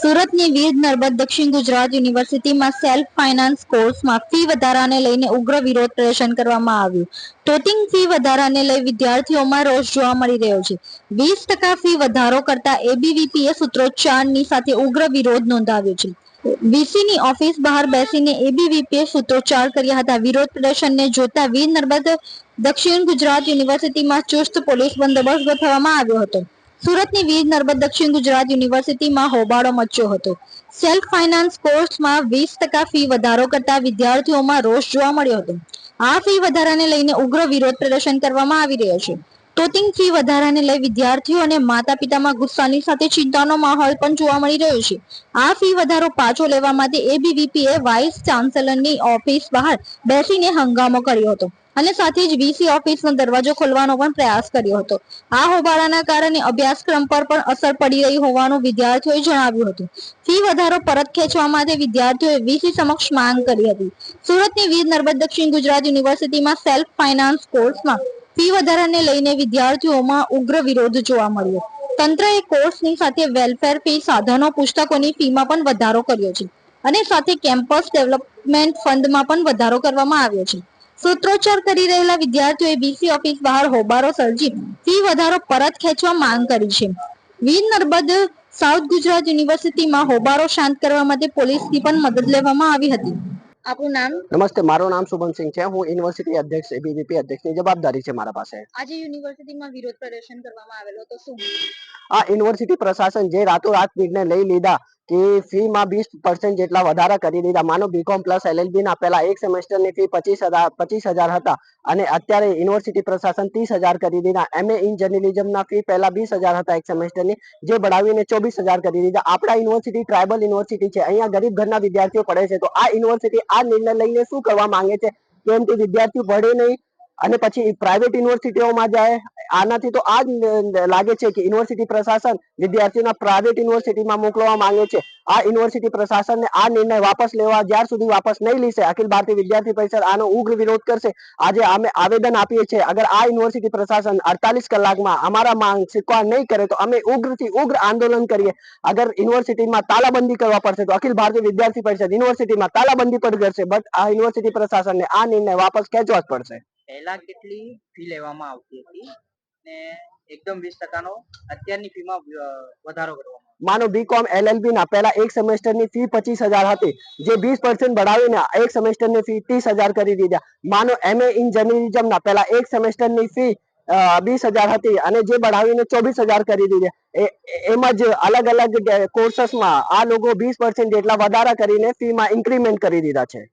સુરતની વીર નર્મદ દક્ષિણ ગુજરાત યુનિવર્સિટીમાં સેલ્ફ ફાઇનાન્સ કોર્સમાં ફી વધારાને લઈને ઉગ્ર વિરોધ પ્રદર્શન કરવામાં આવ્યું. ટોટિંગ ફી વધારાને લઈ વિદ્યાર્થીઓમાં રોષ જોવા મળી રહ્યો છે. વીસ ટકા ફી વધારો કરતા એબીવીપીએ સૂત્રોચ્ચારની સાથે ઉગ્ર વિરોધ નોંધાવ્યો છે. વીસીની ઓફિસ બહાર બેસીને એબીવીપીએ સૂત્રોચ્ચાર કર્યા હતા. વિરોધ પ્રદર્શનને જોતા વીર નર્મદ દક્ષિણ ગુજરાત યુનિવર્સિટીમાં ચુસ્ત પોલીસ બંદોબસ્ત ગોઠવવામાં આવ્યો હતો. સુરતની વીર નર્મદ દક્ષિણ ગુજરાત યુનિવર્સિટીમાં હોબાળો મચ્યો હતો. સેલ્ફ ફાઇનાન્સ કોર્સમાં વીસ ટકા ફી વધારો કરતા વિદ્યાર્થીઓમાં રોષ જોવા મળ્યો હતો. આ ફી વધારાને લઈને ઉગ્ર વિરોધ પ્રદર્શન કરવામાં આવી રહ્યો છે. ટોટિંગ ફી વધારાને લઈ વિદ્યાર્થીઓ અને માતા પિતામાં ગુસ્સાની સાથે ચિંતાનો માહોલ પણ જોવા મળી રહ્યો છે. આ ફી વધારો પાછો લેવા માટે એબીવીપીએ વાઇસ ચાન્સેલરની ઓફિસ બહાર બેસીને હંગામો કર્યો હતો અને સાથે જ વીસી ઓફિસનો દરવાજો ખોલવાનો પણ પ્રયાસ કર્યો હતો. આ હોબાળાના કારણે અભ્યાસક્રમ પર પણ અસર પડી રહી હોવાનું વિદ્યાર્થીઓએ જણાવ્યું હતું. ફી વધારો પરત ખેંચવા માટે વિદ્યાર્થીઓએ વીસી સમક્ષ માંગ કરી હતી. સુરતની વીર નર્મદ દક્ષિણ ગુજરાત યુનિવર્સિટીમાં સેલ્ફ ફાઇનાન્સ કોર્સમાં ફી વધારાને લઈને વિદ્યાર્થીઓમાં ઉગ્ર વિરોધ જોવા મળ્યો. તંત્રએ કોર્સની સાથે વેલફેર ફી સાધનો, પુસ્તકોની ફીમાં પણ વધારો કર્યો છે અને સાથે કેમ્પસ ડેવલપમેન્ટ ફંડમાં પણ વધારો કરવામાં આવ્યો છે. સૂત્રોચ્ચાર કરી રહેલા વિદ્યાર્થીઓએ બીસી ઓફિસ બહાર હોબાળો સર્જી ફી વધારો પરત ખેંચવા માંગ કરી છે. વીર નર્મદ સાઉથ ગુજરાત યુનિવર્સિટીમાં હોબાળો શાંત કરવા માટે પોલીસની પણ મદદ લેવામાં આવી હતી. આપણું નામ? નમસ્તે મારું નામ શુભમસિંહ છે. હું યુનિવર્સિટી અધ્યક્ષ એબીવીપી અધ્યક્ષની જવાબદારી છે મારા પાસે. આજે યુનિવર્સિટીમાં વિરોધ પ્રદર્શન કરવામાં આવેલો તો શું? આ યુનિવર્સિટી પ્રશાસન જે રાતોરાત નિર્ણય લઈ લીધા કે ફી માં વીસ પર્સન્ટ જેટલા વધારા કરી દીધા. માનો બીકોમ પ્લસ એલએલબી ના પહેલા એક સેમેસ્ટરની ફી પચીસ હજાર પચીસ હજાર હતા. અને અત્યારે યુનિવર્સિટી પ્રશાસન ત્રીસ હજાર કરી દીધા. એમએ ઇન જર્નલિઝમ ના ફી પહેલા વીસ હજાર હતા એક સેમેસ્ટરની જે બઢાવીને ચોવીસ હજાર કરી દીધા. આપણા યુનિવર્સિટી ટ્રાઇબલ યુનિવર્સિટી છે. અહીંયા ગરીબ ઘરના વિદ્યાર્થીઓ પડે છે. તો આ યુનિવર્સિટી આ નિર્ણય લઈને શું કરવા માંગે છે? કેમ કે વિદ્યાર્થીઓ ભણે નહીં. અને પછી પ્રાઇવેટ યુનિવર્સિટીઓમાં જાય. આનાથી તો આ જ લાગે છે કે યુનિવર્સિટી પ્રશાસન વિદ્યાર્થીઓના પ્રાઇવેટ યુનિવર્સિટીમાં મોકલવા માંગે છે. આ યુનિવર્સિટી પ્રશાસનને આ નિર્ણય વાપસ લેવા જ્યાર સુધી વાપસ નહીં લેશે, અખિલ ભારતીય વિદ્યાર્થી પરિષદ આનો ઉગ્ર વિરોધ કરશે. આજે અમે આવેદન આપીએ છીએ, અગર આ યુનિવર્સિટી પ્રશાસન અડતાલીસ કલાકમાં અમારા માંગ સ્વીકાર નહીં કરે, તો અમે ઉગ્રથી ઉગ્ર આંદોલન કરીએ. અગર યુનિવર્સિટીમાં તાલાબંધી કરવા પડશે, તો અખિલ ભારતીય વિદ્યાર્થી પરિષદ યુનિવર્સિટીમાં તાલાબંધી પણ કરશે, બટ આ યુનિવર્સિટી પ્રશાસનને આ નિર્ણય વાપસ ખેંચવા જ પડશે. પહેલા કેટલી ફી લેવામાં આવતી હતી ને એકદમ વીસ ટકાનો અત્યારની ફીમાં વધારો કરવામાં. માનો બીકોમ એલએલબી ના પહેલા એક સેમેસ્ટરની ફી પચીસ હજાર હતી. જે વીસ પર્સન્ટ બઢાવીને એક સેમેસ્ટરની ફી ત્રીસ હજાર કરી દીધા. માનો એમએ ઇન જર્નલિઝમ ના પહેલા એક સેમેસ્ટરની ફી વીસ હજાર હતી અને જે બઢાવીને ચોવીસ હજાર કરી દીધી. એમ જ અલગ અલગ કોર્સમાં આ લોકો વીસ પર્સન્ટ જેટલા વધારા કરીને ફી માં ઇન્ક્રીમેન્ટ કરી દીધા છે.